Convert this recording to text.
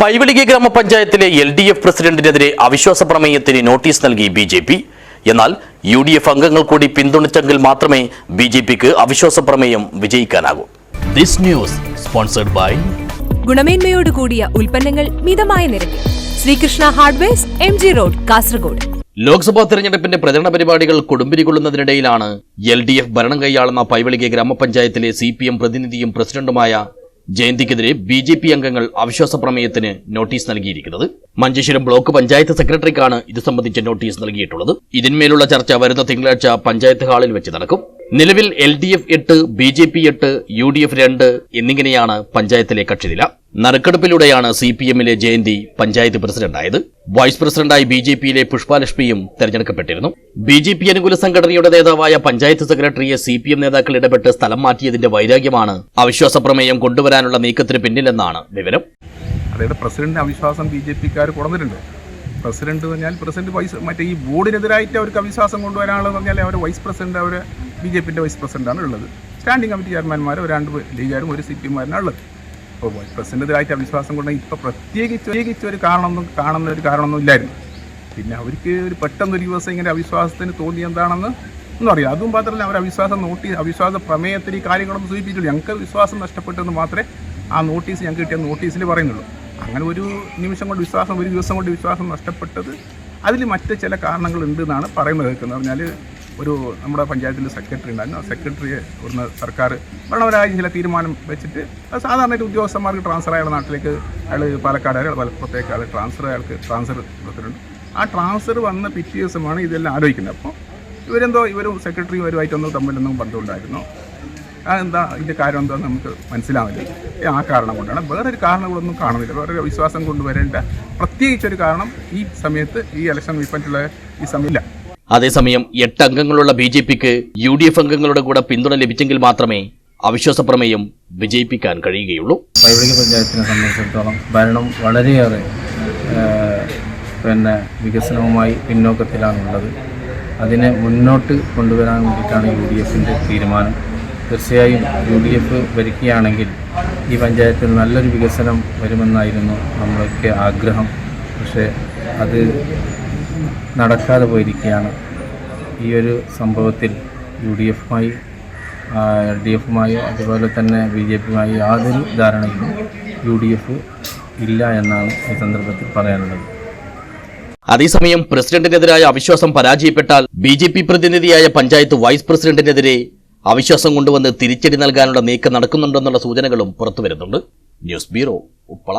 പൈവളിക ഗ്രാമപഞ്ചായത്തിലെ L D F പ്രസിഡന്റിനെതിരെ അവിശ്വാസ പ്രമേയത്തിന് നോട്ടീസ് നൽകി ബി ജെ പി. എന്നാൽ യു ഡി എഫ് അംഗങ്ങൾ കൂടി പിന്തുണച്ചെങ്കിൽ മാത്രമേ ബി ജെ പിക്ക് അവിശ്വാസ പ്രമേയം വിജയിക്കാനാകൂ. ദിസ് ന്യൂസ് സ്പോൺസർഡ് ബൈ ഗുണമേന്മയോട് കൂടിയ ഉൽപ്പന്നങ്ങൾ മിതമായ നിരക്കിൽ. Srikrishna hardwares M G road Kasaragod. Lok Sabha തെരഞ്ഞെടുപ്പിന്റെ പ്രചരണ പരിപാടികൾ കൊടുമ്പിരി കൊള്ളുന്നതിനിടയിലാണ് എൽ ഡി എഫ് ഭരണം കൈയാളുന്ന പൈവളിക ഗ്രാമപഞ്ചായത്തിലെ സി പി എം പ്രതിനിധിയും പ്രസിഡന്റുമായ ജയന്തിക്കെതിരെ ബി ജെ പി അംഗങ്ങൾ അവിശ്വാസ പ്രമേയത്തിന് നോട്ടീസ് നൽകിയിരിക്കുന്നത്. മഞ്ചേശ്വരം ബ്ലോക്ക് പഞ്ചായത്ത് സെക്രട്ടറിക്കാണ് ഇത് സംബന്ധിച്ച നോട്ടീസ് നൽകിയിട്ടുള്ളത്. ഇതിന്മേലുള്ള ചർച്ച വരുന്ന തിങ്കളാഴ്ച പഞ്ചായത്ത് ഹാളിൽ വെച്ച് നടക്കും. നിലവിൽ എൽ ഡി എഫ് എട്ട് ബി ജെ പി എട്ട് യു ഡി എഫ് രണ്ട് എന്നിങ്ങനെയാണ് പഞ്ചായത്തിലെ കക്ഷിനില. നറുക്കെടുപ്പിലൂടെയാണ് സി പി എമ്മിലെ ജയന്തി പഞ്ചായത്ത് പ്രസിഡന്റായത്. വൈസ് പ്രസിഡന്റായി ബി ജെ പിയിലെ പുഷ്പാലക്ഷ്മിയും തെരഞ്ഞെടുക്കപ്പെട്ടിരുന്നു. ബി ജെ പി അനുകൂല സംഘടനയുടെ നേതാവായ പഞ്ചായത്ത് സെക്രട്ടറിയെ സി പി എം നേതാക്കൾ ഇടപെട്ട് സ്ഥലം മാറ്റിയതിന്റെ വൈരാഗ്യമാണ് അവിശ്വാസ പ്രമേയം കൊണ്ടുവരാനുള്ള നീക്കത്തിന് പിന്നിലെന്നാണ് വിവരം. അതായത് പ്രസിഡന്റിന്റെ അവിശ്വാസം ബി ജെ പിക്കാർ കൊടുത്തിട്ടുണ്ട്. പ്രസിഡന്റ് പറഞ്ഞാൽ പ്രസിഡന്റ് വൈസ് മറ്റേ ഈ ബോർഡിനെതിരായിട്ട് അവർക്ക് അവിശ്വാസം കൊണ്ടുവരാനുള്ളത് പറഞ്ഞാൽ അവർ വൈസ് പ്രസിഡന്റ് അവർ ബി ജെ വൈസ് പ്രസിഡന്റാണ് ഉള്ളത്. സ്റ്റാൻഡിംഗ് കമ്മിറ്റി ചെയർമാൻമാർ ഒരു രണ്ട് ലീഗുകാരും ഒരു സി പി എമ്മാരനാണ് ഉള്ളത്. അപ്പോൾ വൈസ് പ്രസിഡന്റിനെതിരായിട്ട് അവിശ്വാസം കൊണ്ട് ഇപ്പോൾ പ്രത്യേകിച്ച് പ്രത്യേകിച്ച് ഒരു കാരണമൊന്നും കാണുന്ന ഒരു കാരണമൊന്നും ഇല്ലായിരുന്നു. പിന്നെ അവർക്ക് ഒരു പെട്ടെന്ന് ഒരു ദിവസം ഇങ്ങനെ അവിശ്വാസത്തിന് തോന്നി എന്താണെന്ന് ഒന്നും അറിയാം അതും മാത്രമല്ല അവർ അവിശ്വാസം നോട്ടീസ് അവിശ്വാസ പ്രമേയത്തിൽ ഈ കാര്യങ്ങളൊന്നും സൂചിപ്പിച്ചുള്ളൂ ഞങ്ങൾക്ക് വിശ്വാസം നഷ്ടപ്പെട്ടെന്ന് മാത്രമേ ആ നോട്ടീസ് ഞങ്ങൾക്ക് കിട്ടിയ നോട്ടീസിൽ പറയുന്നുള്ളൂ. അങ്ങനെ ഒരു നിമിഷം കൊണ്ട് വിശ്വാസം ഒരു ദിവസം കൊണ്ട് വിശ്വാസം നഷ്ടപ്പെട്ടത് അതിൽ മറ്റ് ചില കാരണങ്ങളുണ്ട് എന്നാണ് പറയുന്നത് കേൾക്കുന്നത്. പറഞ്ഞാൽ ഒരു നമ്മുടെ പഞ്ചായത്തിൽ സെക്രട്ടറി ഉണ്ടായിരുന്നു. ആ സെക്രട്ടറിയെ ഇവിടുന്ന് സർക്കാർ ഭരണപരമായ ചില തീരുമാനം വെച്ചിട്ട് സാധാരണ ഉദ്യോഗസ്ഥന്മാർക്ക് ട്രാൻസ്ഫർ അയാളുടെ നാട്ടിലേക്ക് അയാൾ പാലക്കാട് അയാൾ മലപ്പുറത്തേക്ക് അയാൾ ട്രാൻസ്ഫർ അയാൾക്ക് ട്രാൻസ്ഫർ കൊടുത്തിട്ടുണ്ട്. ആ ട്രാൻസ്ഫർ വന്ന പിറ്റേ ദിവസമാണ് ഇതെല്ലാം ആലോചിക്കുന്നത്. അപ്പോൾ ഇവരെന്തോ ഇവരും സെക്രട്ടറിയും ഇവരുമായിട്ടൊന്നും തമ്മിലൊന്നും ബന്ധമുണ്ടായിരുന്നു? എന്താ ഇതിന്റെ കാര്യം എന്താണെന്ന് നമുക്ക് മനസ്സിലാവില്ല ആ കാരണം കൊണ്ടാണ്. വേറൊരു കാരണങ്ങളൊന്നും കാണുന്നില്ല. വേറൊരു വിശ്വാസം കൊണ്ടുവരേണ്ട പ്രത്യേകിച്ചൊരു കാരണം ഈ സമയത്ത് ഈ ഇലക്ഷൻ വിപ്പറ്റുള്ള ഈ സമയമില്ല. അതേസമയം എട്ട് അംഗങ്ങളുള്ള ബി ജെ പിക്ക് യു ഡി എഫ് അംഗങ്ങളുടെ കൂടെ പിന്തുണ ലഭിച്ചെങ്കിൽ മാത്രമേ അവിശ്വാസ പ്രമേയം വിജയിപ്പിക്കാൻ കഴിയുകയുള്ളൂ. പൈവളിക പഞ്ചായത്തിനെ സംബന്ധിച്ചിടത്തോളം ഭരണം വളരെയേറെ പിന്നെ വികസനവുമായി പിന്നോക്കത്തിലാണുള്ളത്. അതിനെ മുന്നോട്ട് കൊണ്ടുവരാൻ വേണ്ടിയിട്ടാണ് യു ഡി എഫിന്റെ തീരുമാനം. തീർച്ചയായും യു ഡി എഫ് ഭരിക്കുകയാണെങ്കിൽ ഈ പഞ്ചായത്തിൽ നല്ലൊരു വികസനം വരുമെന്നായിരുന്നു നമ്മളൊക്കെ ആഗ്രഹം. പക്ഷേ അത് നടക്കാതെ പോയിരിക്കുകയാണ്. ഈ ഒരു സംഭവത്തിൽ യു ഡി എഫുമായി എൽ ഡി എഫുമായി അതുപോലെ തന്നെ ബി ജെ പിയുമായി യാതൊരു ധാരണയും യു ഡി എഫ് ഇല്ല എന്നാണ് ഈ സന്ദർഭത്തിൽ പറയാനുള്ളത്. അതേസമയം പ്രസിഡന്റിനെതിരായ അവിശ്വാസം പരാജയപ്പെട്ടാൽ ബി ജെ പി പ്രതിനിധിയായ പഞ്ചായത്ത് വൈസ് പ്രസിഡന്റിനെതിരെ അവിശ്വാസം കൊണ്ടുവന്ന് തിരിച്ചടി നൽകാനുള്ള നീക്കം നടക്കുന്നുണ്ടെന്നുള്ള സൂചനകളും പുറത്തുവരുന്നുണ്ട്. News bureau Uppala.